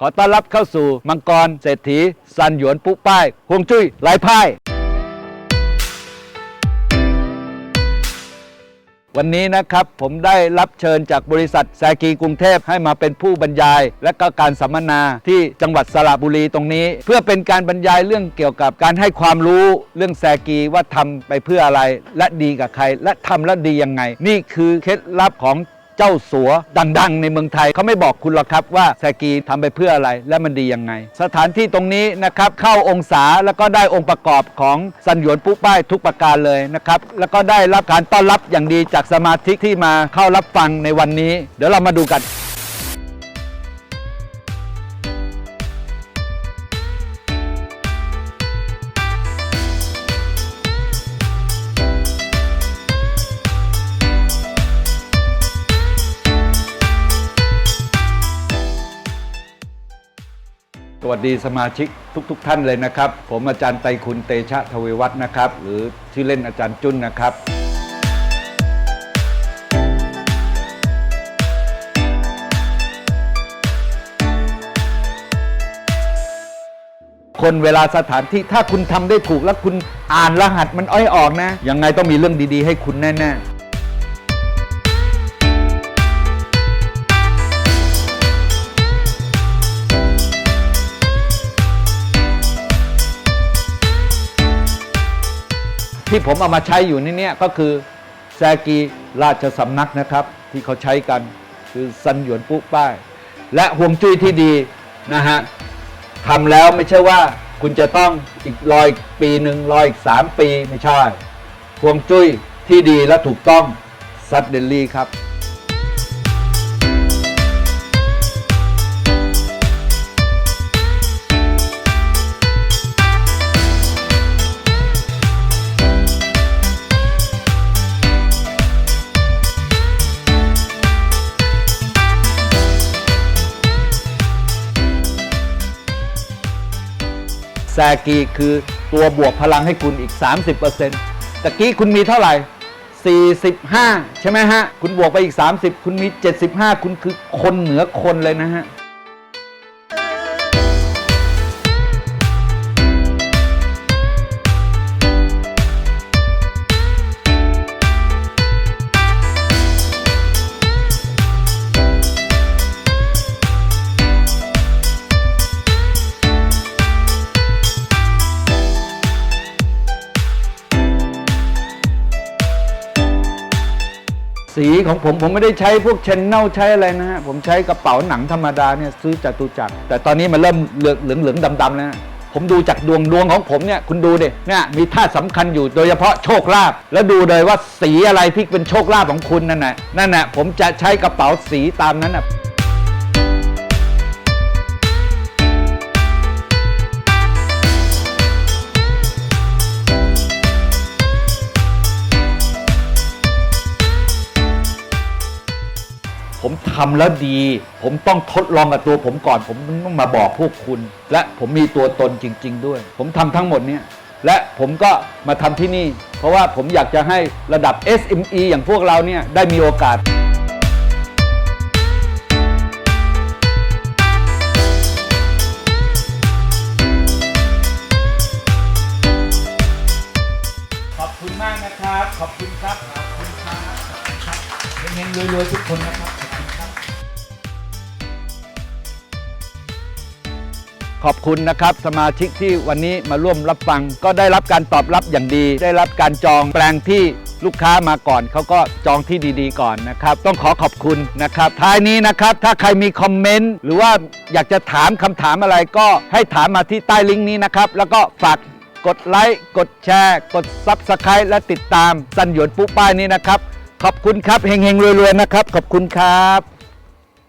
ขอต้อนรับเข้าสู่มังกรเศรษฐีซันหยวนปุ๊ป้ายฮวงจุ้ยหลายพ่าย วันนี้นะครับผมได้รับเชิญจากบริษัทแซกีกรุงเทพให้มาเป็นผู้บรรยาย และก็การสัมมนาที่จังหวัดสระบุรีตรงนี้ เพื่อเป็นการบรรยายเรื่องเกี่ยวกับการให้ความรู้เรื่องแซกีว่าทำไปเพื่ออะไร และดีกับใคร และทำแล้วดียังไง นี่คือเคล็ดลับของ เจ้าสัวดัง ๆ ในเมืองไทยเขาไม่บอกคุณหรอกครับว่าแซกีทำไปเพื่ออะไรและมันดียังไง สถานที่ตรงนี้นะครับเข้าองศาแล้วก็ได้องค์ประกอบของสันหยวนปุ๊ป้ายทุกประการเลยนะครับแล้วก็ได้รับการต้อนรับอย่างดีจากสมาชิกที่มาเข้ารับฟังในวันนี้ เดี๋ยวเรามาดูกัน วัสดีสมาชิกทุกๆทท่านเลยนะครับ ผมอาจารย์ไตคุณเตชะทวีวัฒน์นะครับ หรือชื่อเล่นอาจารย์จุนนะครับ คนเวลาสถานที่ถ้าคุณทำได้ถูกแล้วคุณอ่านรหัสมันอ้อยออกนะ ยังไงต้องมีเรื่องดีๆ ให้คุณแน่ ๆ ที่ผมเอามาใช้อยู่นี่เนี่ยก็คือแซกีราชสำนักนะครับ ที่เขาใช้กันคือซันหยวนปุ๊ป้าย และห่วงจุ้ยที่ดีนะฮะทำแล้วไม่ใช่ว่าคุณจะต้องอีกรออีกปีหนึ่งรออีกสามปีไม่ใช่ห่วงจุ้ยที่ดีและถูกต้องซัดเดลลี่ครับ แซกีคือตัวบวกพลังให้คุณอีก 30%ตะกี้คุณมีเท่าไหร่ 45 ใช่ไหมฮะ คุณบวกไปอีก 30 คุณมี 75 คุณคือคนเหนือคนเลยนะฮะ สีของผมผมไม่ได้ใช้พวกเชนเนลใช้อะไรนะฮะผมใช้กระเป๋าหนังธรรมดาเนี่ยซื้อจากตุจักรแต่ตอนนี้มันเริ่มเหลืองเหลืองเหลืองดำๆแล้วนะผมดูจากดวงดวงของผมเนี่ยคุณดูดิเนี่ยมีธาตุสำคัญอยู่โดยเฉพาะโชคลาภแล้วดูเลยว่าสีอะไรที่เป็นโชคลาภของคุณนั่นน่ะนั่นน่ะผมจะใช้กระเป๋าสีตามนั้นน่ะ ทำแล้วดี ผมต้องทดลองกับตัวผมก่อน ผมต้องมาบอกพวกคุณ และผมมีตัวตนจริง ๆ ด้วย ผมทำทั้งหมดเนี่ยและผมก็มาทำที่นี่ เพราะว่าผมอยากจะให้ระดับ SME อย่างพวกเราเนี่ยได้มีโอกาสขอบคุณมากนะครับ ขอบคุณครับ ขอบคุณครับเงินรวยๆทุกคนนะครับขอบคุณครับ อบคุณนะครับ สมาชิกที่วันนี้มาร่วมรับฟัง ก็ได้รับการตอบรับอย่างดี ได้รับการจองแปลงที่ลูกค้ามาก่อนเขาก็จองที่ดีๆ ก่อนนะครับ ต้องขอขอบคุณนะครับท้ายนี้นะครับ ถ้าใครมีคอมเมนต์หรือว่าอยากจะถามคำถามอะไรก็ให้ถามมาที่ใต้ลิงก์นี้นะครับ แล้วก็ฝากกดไลค์กดแชร์ กด Subscribe และติดตามสันหยวนปุ๊ป้ายนี้นะครับ ขอบคุณครับเฮงๆรวยๆนะครับ ขอบคุณครับ